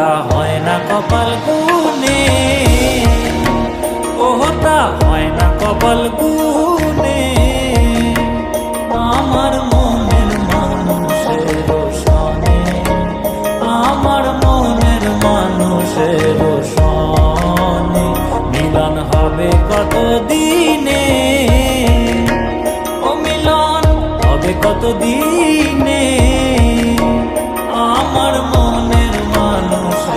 ওটা হয় না কপাল গুনে ওটা হয় না কপাল গুনে আমার মনের মানুষের সনে আমার মনের মানুষের সনে মিলন হবে কত দিনে ও মিলন হবে কত দিনে আমার মনের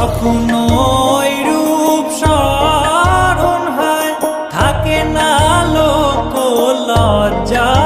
যখন ওই রূপ স্মরণ হয় থাকে না লোক লজ্জার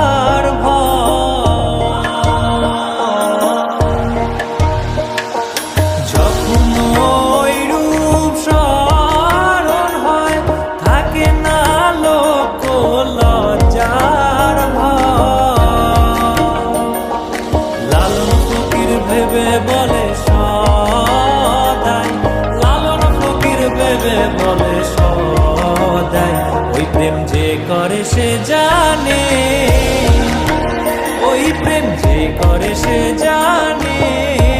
প্রেম যে করে সে জানে।